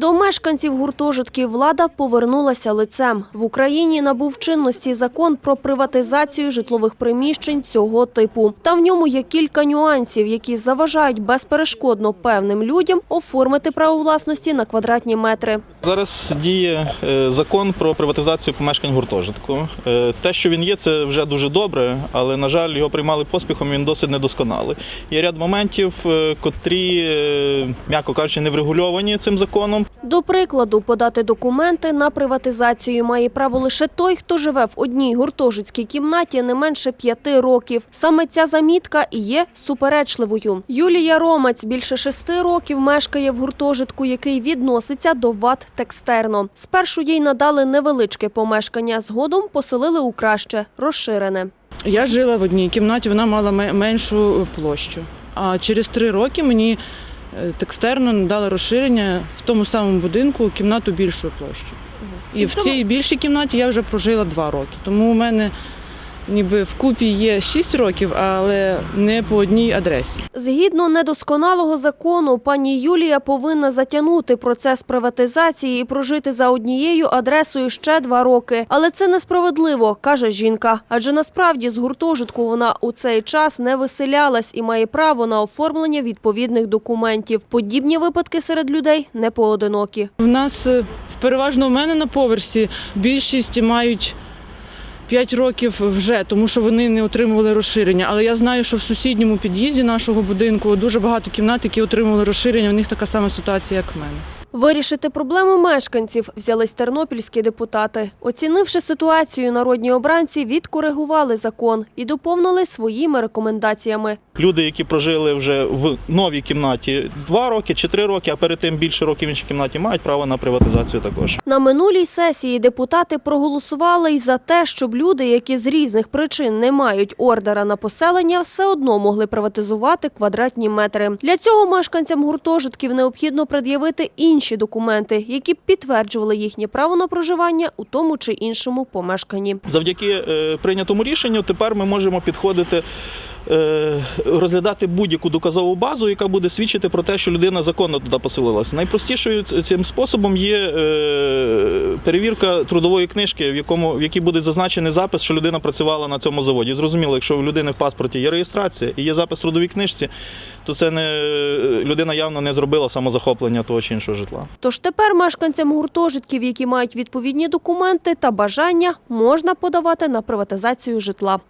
До мешканців гуртожитків влада повернулася лицем. В Україні набув чинності закон про приватизацію житлових приміщень цього типу. Та в ньому є кілька нюансів, які заважають безперешкодно певним людям оформити право власності на квадратні метри. Зараз діє е, закон про приватизацію помешкань гуртожитку. Е, Те, що він є, це вже дуже добре, але на жаль, його приймали поспіхом. Він досить недосконалий. Є ряд моментів, е, котрі, м'яко кажучи, не врегульовані цим законом. До прикладу, подати документи на приватизацію має право лише той, хто живе в одній гуртожитській кімнаті не менше п'яти років. Саме ця замітка і є суперечливою. Юлія Ромець більше шести років мешкає в гуртожитку, який відноситься до ВАТ «Текстерно». Спершу їй надали невеличке помешкання, згодом поселили у краще, розширене. Я жила в одній кімнаті, вона мала меншу площу. А через три роки мені е, текстерно надали розширення в тому самому будинку кімнату більшою площу. І в цій більшій кімнаті я вже прожила два роки. Тому у мене ніби вкупі є шість років, але не по одній адресі. Згідно недосконалого закону, пані Юлія повинна затягнути процес приватизації і прожити за однією адресою ще два роки. Але це несправедливо, каже жінка. Адже насправді з гуртожитку вона у цей час не виселялась і має право на оформлення відповідних документів. Подібні випадки серед людей не поодинокі. У нас е, переважно у мене на поверсі більшість мають 5 років вже, тому що вони не отримували розширення. Але я знаю, що в сусідньому під'їзді нашого будинку дуже багато кімнат, які отримували розширення. У них така сама ситуація, як в мене. Вирішити проблему мешканців взялись тернопільські депутати. Оцінивши ситуацію, народні обранці відкоригували закон і доповнили своїми рекомендаціями. Люди, які прожили вже в новій кімнаті два роки чи три роки, а перед тим більше років в іншій кімнаті, мають право на приватизацію також. На минулій сесії депутати проголосували й за те, щоб люди, які з різних причин не мають ордера на поселення, все одно могли приватизувати квадратні метри. Для цього мешканцям гуртожитків необхідно пред'явити інші документи, які б підтверджували їхнє право на проживання у тому чи іншому помешканні. Завдяки е, прийнятому рішенню тепер ми можемо підходити. Е, Розглядати будь-яку доказову базу, яка буде свідчити про те, що людина законно туди поселилася. Найпростішою цим способом є е, перевірка трудової книжки, в якому в якій буде зазначений запис, що людина працювала на цьому заводі. Зрозуміло, якщо у людини в паспорті є реєстрація і є запис в трудовій книжці, то це не людина явно не зробила самозахоплення того чи іншого житла. Тож тепер мешканцям гуртожитків, які мають відповідні документи та бажання, можна подавати на приватизацію житла.